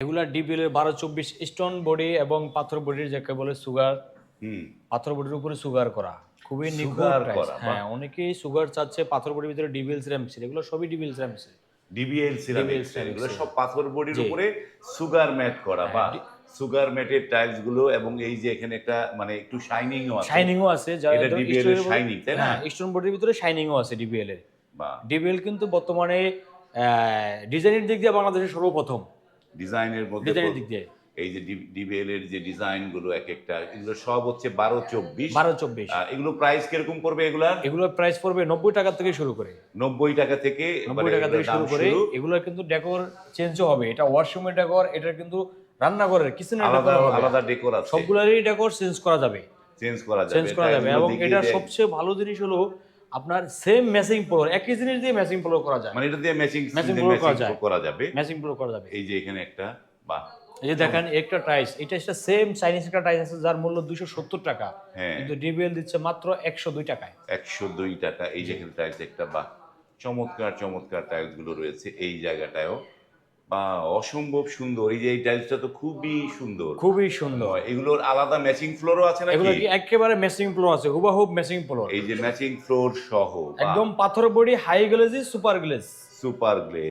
এগুলা ডিবিএল এর বারো চব্বিশ স্টোন বডি এবং পাথর বডির যাকে বলে সুগার পাথর বডির উপরে সুগার করা। খুবই নিখুঁত করা, হ্যাঁ অনেকেই সুগার চাচ্ছে পাথর বডির ভিতরে ডিবিএল এগুলো সবই ডিবিএল র্যামসিল ডিবিএল সিরামিক্স এগুলো হ্যাঁ। সব পাথর বডির উপরে সুগার ম্যাট করা বা সুগার ম্যাটের টাইলসগুলো এবং এই যে এখানে একটা মানে একটু আছে। শাইনিংও আছে এটা DBL এর shining, তাই না? স্টোন বডির ভিতরে শাইনিংও আছে ডিবিএল এর। বা ডিবিএল কিন্তু বর্তমানে ডিজাইনের দিক দিয়ে বাংলাদেশের সর্বপ্রথম। ডিজাইনের মধ্যে দিক দিয়ে। এই যে ডিবিএল এর যে ডিজাইনগুলো এক একটা এগুলো সব হচ্ছে বারো চব্বিশ। বারো চব্বিশ। এগুলো প্রাইস কীরকম পড়বে এগুলার? এগুলোর প্রাইস পড়বে নব্বই টাকা থেকে শুরু করে। নব্বই টাকা থেকে নব্বই টাকা থেকে শুরু করে। এগুলো কিন্তু ডেকোর চেঞ্জও হবে। এটা ওয়াশরুমের ডেকোর এটা কিন্তু রান্নাঘরের কিচেনের আলাদা আলাদা ডেকোর আছে। সবগুলোরই ডেকোর চেঞ্জ করা যাবে। চেঞ্জ করা যাবে। চেঞ্জ করা যাবে। এবং এটা সবচেয়ে ভালো জিনিস হলো আপনার সেম ম্যাচিং ফ্লোর একই জিনিস দিয়ে ম্যাচিং ফ্লোর করা যায়। মানে এটা দিয়ে ম্যাচিং ম্যাচিং করা যায়। করা যাবে। ম্যাচিং ফ্লোর করা যাবে। এই যে এখানে একটা বা এই যে দেখেন একটা টাইস এটা সেম চাইনিজ একটা টাইস আছে যার মূল্য দুশো সত্তর টাকা। হ্যাঁ। কিন্তু ডিবিএল দিচ্ছে মাত্র একশো দুই টাকায়। একশো দুই টাকা এই যে এখানে টাইস একটা বা চমৎকার চমৎকার টাইলসগুলো রয়েছে এই জায়গাটায়ও। অসম্ভব সুন্দর। এই যে এই টাইলসটা তো খুবই সুন্দর। খুবই সুন্দর। এগুলোর আলাদা ম্যাচিং ফ্লোরও আছে এগুলো নাকি কি একেবারে ম্যাচিং ফ্লোর আছে হুবাহুব ম্যাচিং ফ্লোর এই যে ম্যাচিং ফ্লোর সহ একদম পাথর body high glazy super glaze super গ্লে